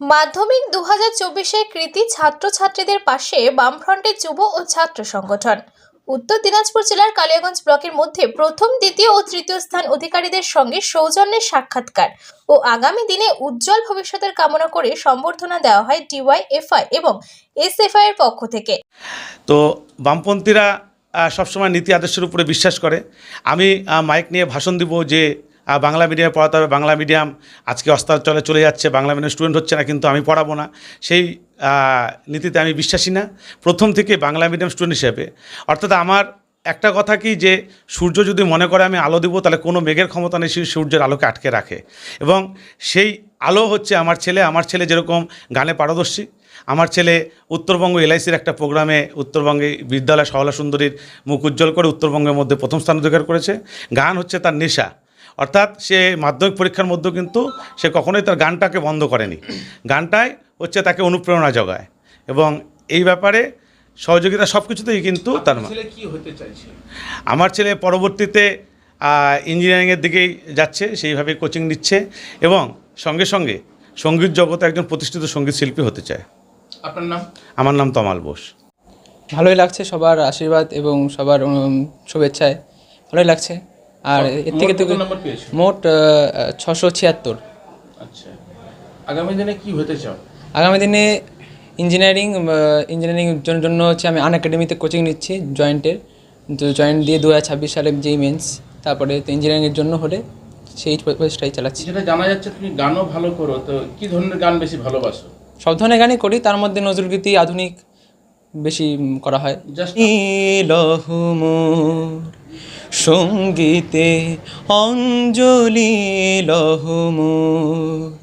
মাধ্যমিক দু হাজার চব্বিশের কৃতি ছাত্রছাত্রীদের পাশে বামফ্রন্টের যুব ও ছাত্র সংগঠন। উত্তর দিনাজপুর জেলার কালিয়াগঞ্জ ব্লকের মধ্যে প্রথম, দ্বিতীয় ও তৃতীয় স্থান অধিকারীদের সঙ্গে সৌজন্যের সাক্ষাৎকার ও আগামী দিনে উজ্জ্বল ভবিষ্যতের কামনা করে সম্বর্ধনা দেওয়া হয় ডিওয়াইএফআই এবং এসএফআই এর পক্ষ থেকে। তো বামপন্থীরা সবসময় নীতি আদর্শের উপরে বিশ্বাস করে। আমি মাইক নিয়ে ভাষণ দিব যে আহ, বাংলা মিডিয়ামে পড়াতে হবে। বাংলা মিডিয়াম আজকে অস্তাচলে চলে চলে যাচ্ছে বাংলা মিডিয়াম স্টুডেন্ট হচ্ছে না কিন্তু আমি পড়াবো না। সেই নীতিতে আমি বিশ্বাসী না। প্রথম থেকে বাংলা মিডিয়াম স্টুডেন্ট হিসেবে। অর্থাৎ আমার একটা কথা কি যে সূর্য যদি মনে করে আমি আলো দিব তাহলে কোনো মেঘের ক্ষমতা নেই সেই সূর্যের আলোকে আটকে রাখে। এবং সেই আলো হচ্ছে আমার ছেলে। আমার ছেলে যেরকম গানে পারদর্শী। আমার ছেলে উত্তরবঙ্গ এলআইসির একটা প্রোগ্রামে উত্তরবঙ্গে বিদ্যালয় সহলা সুন্দরীর মুখ উজ্জ্বল করে উত্তরবঙ্গের মধ্যে প্রথম স্থান অধিকার করেছে। গান হচ্ছে তার নেশা। অর্থাৎ সে মাধ্যমিক পরীক্ষার মধ্যেও কিন্তু সে কখনোই তার গানটাকে বন্ধ করেনি। গানটাই হচ্ছে তাকে অনুপ্রেরণা যোগায় এবং এই ব্যাপারে সহযোগিতা সব কিছুতেই কিন্তু তার মা- ছেলে কি হতে চাইছে? আমার ছেলে পরবর্তীতে ইঞ্জিনিয়ারিংয়ের দিকেই যাচ্ছে সেইভাবে কোচিং নিচ্ছে এবং সঙ্গে সঙ্গে সংগীত জগতে একজন প্রতিষ্ঠিত সংগীত শিল্পী হতে চায়। আপনার নাম? আমার নাম তমাল বোস। ভালোই লাগছে সবার আশীর্বাদ এবং সবার শুভেচ্ছায়। ভালোই লাগছে। আর এর থেকে তো মোট ছশো ছিয়াত্তর। আচ্ছা। আগামী দিনে কি হতে চাও? আগামী দিনে ইঞ্জিনিয়ারিং ইঞ্জিনিয়ারিং জন্য হচ্ছে আমি আন একাডেমিতে কোচিং নিচ্ছি জয়েন্টের তো জয়েন্ট দিয়ে দু হাজার ছাব্বিশ সালে যেই মেন্স তারপরে তো ইঞ্জিনিয়ারিংয়ের জন্য হলে সেই প্রচেষ্টাই চালাচ্ছি। যেটা জানা যাচ্ছে তুমি গানও ভালো করো তো কি ধরনের গান বেশি ভালোবাসো? সব ধরনের গানই করি তার মধ্যে নজরুলগীতি আধুনিক বেশি করা হয়। সঙ্গীতে অঞ্জলি লহমোর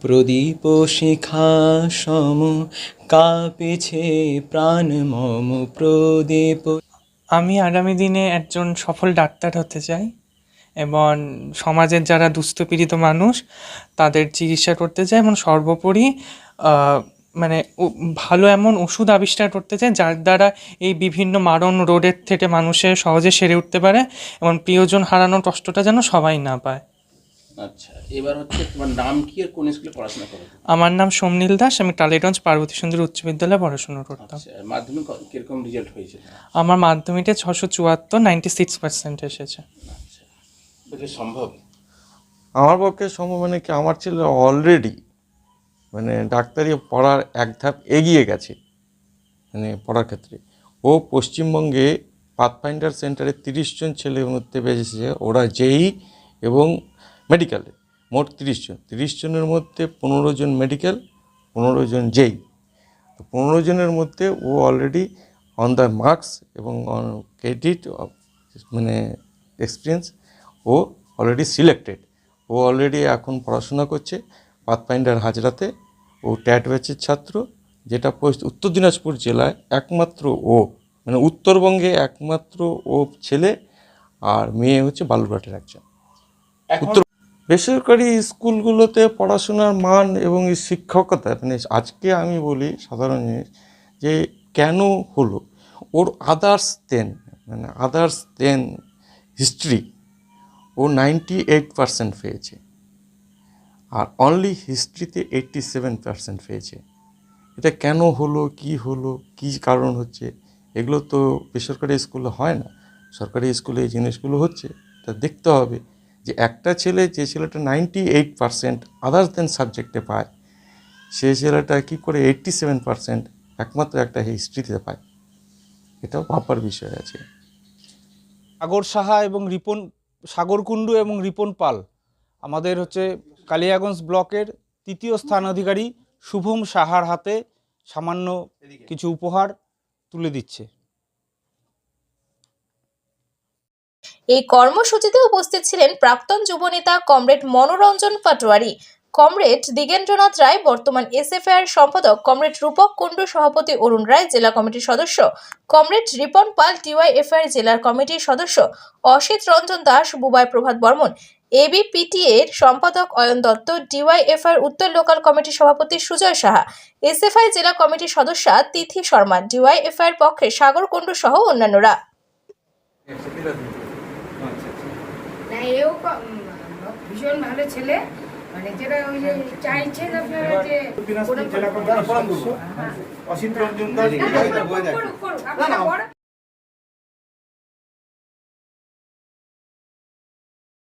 প্রদীপ শিখা সম, কাঁপেছে প্রাণ মম প্রদীপ। আমি আগামী দিনে একজন সফল ডাক্তার হতে চাই এবং সমাজের যারা দুস্থ পীড়িত মানুষ, তাদের চিকিৎসা করতে চাই এবং সর্বোপরি মানে ভালো এমন ওষুধ আবিষ্কার করতে চাই যার দ্বারা এই বিভিন্ন মারণ রোডের থেকে মানুষের সহজে সেরে উঠতে পারে এবং প্রিয়জন হারানোর কষ্টটা যেন সবাই না পায়। আচ্ছা এবার হচ্ছে তোমার নাম কি আর কোন স্কুলে পড়াশোনা করো? আমার নাম সোমনীল দাস আমি টালিগঞ্জ পার্বতী সুন্দর উচ্চ বিদ্যালয়ে পড়াশোনা করতাম। আচ্ছা মাধ্যমিক কীরকম রেজাল্ট হয়েছে? আমার মাধ্যমিকে ছশো চুয়াত্তর নাইনটি সিক্স পার্সেন্ট এসেছে। আচ্ছা এটা সম্ভব? আমার পক্ষে সম্ভব মানে কি আমার ছেলে অলরেডি মানে ডাক্তারি পড়ার এক ধাপ এগিয়ে গেছে মানে পড়ার ক্ষেত্রে। ও পশ্চিমবঙ্গে পাথফাইন্ডার সেন্টারে তিরিশ জন ছেলের মধ্যে বেঁচেছে ওরা যেই এবং মেডিকেলে মোট তিরিশ জন। তিরিশ জনের মধ্যে পনেরো জন মেডিকেল পনেরো জন যেই। তো পনেরো জনের মধ্যে ও অলরেডি অন দ্য মার্কস এবং অন ক্রেডিট মানে এক্সপিরিয়েন্স ও অলরেডি সিলেক্টেড ও অলরেডি এখন পড়াশোনা করছে। পাথফাইন্ডার হাজরাতে ও ট্যাট ব্যাচের ছাত্র যেটা উত্তর দিনাজপুর জেলায় একমাত্র ও মানে উত্তরবঙ্গে একমাত্র ও ছেলে আর মেয়ে হচ্ছে বালুরঘাটের একজন। উত্তর বেসরকারি স্কুলগুলোতে পড়াশোনার মান এবং শিক্ষকতা মানে আজকে আমি বলি সাধারণ জিনিস যে কেন হলো? ওর আদার্স দেন মানে আদার্স দেন হিস্ট্রি ও নাইনটি এইট পার্সেন্ট পেয়েছে। আর অনলি হিস্ট্রিতে এইট্টি সেভেন পার্সেন্ট পেয়েছে। এটা কেন হলো, কি হলো, কি কারণ হচ্ছে, এগুলো তো বেসরকারি স্কুলে হয় না। সরকারি স্কুলে এই জিনিসগুলো হচ্ছে, তা দেখতে হবে যে একটা ছেলে যে ছেলেটা ninety eight percent others than সাবজেক্টে পায়, সে ছেলেটা কী করে এইট্টি সেভেন পার্সেন্ট একমাত্র একটা হিস্ট্রিতে পায়। এটাও ভাবার বিষয় আছে। সাগর সাহা এবং রিপন সাগর কুণ্ডু এবং রিপন পাল, আমাদের হচ্ছে কালিয়াগঞ্জ ব্লকের তৃতীয় স্থান অধিকারী শুভম সাহার হাতে সামান্য কিছু উপহার তুলে দিচ্ছে। এই কর্মসূচিতে উপস্থিত ছিলেন প্রাক্তন যুবনেতা কমরেড মনোরঞ্জন পাটোয়ারি কমরেড দিগেন্দ্রনাথ রায় বর্তমান এসএফআই এর সম্পাদক কমরেড রূপক কুণ্ডু সভাপতি অরুণ রায় জেলা কমিটির সদস্য কমরেড রিপন পাল টিওয়াইএফআই এর জেলার কমিটির সদস্য অসিত রঞ্জন দাস বুবাই প্রভাত বর্মন এবিপিটিএ এর সম্পাদক অয়ন দত্ত ডিওয়াইএফআই উত্তর লোকাল কমিটির সভাপতি সুজয় সাহা এসএফআই জেলা কমিটির সদস্যা তিথি শর্মা ডিওয়াইএফআই এর পক্ষে সাগর কুণ্ডু সহ অন্যান্যরা। ভীষণ ভালো ছেলে। মানে যেটা ওই যে চাইছেন আপনারা যে সদস্য অসিত রঞ্জন দাস।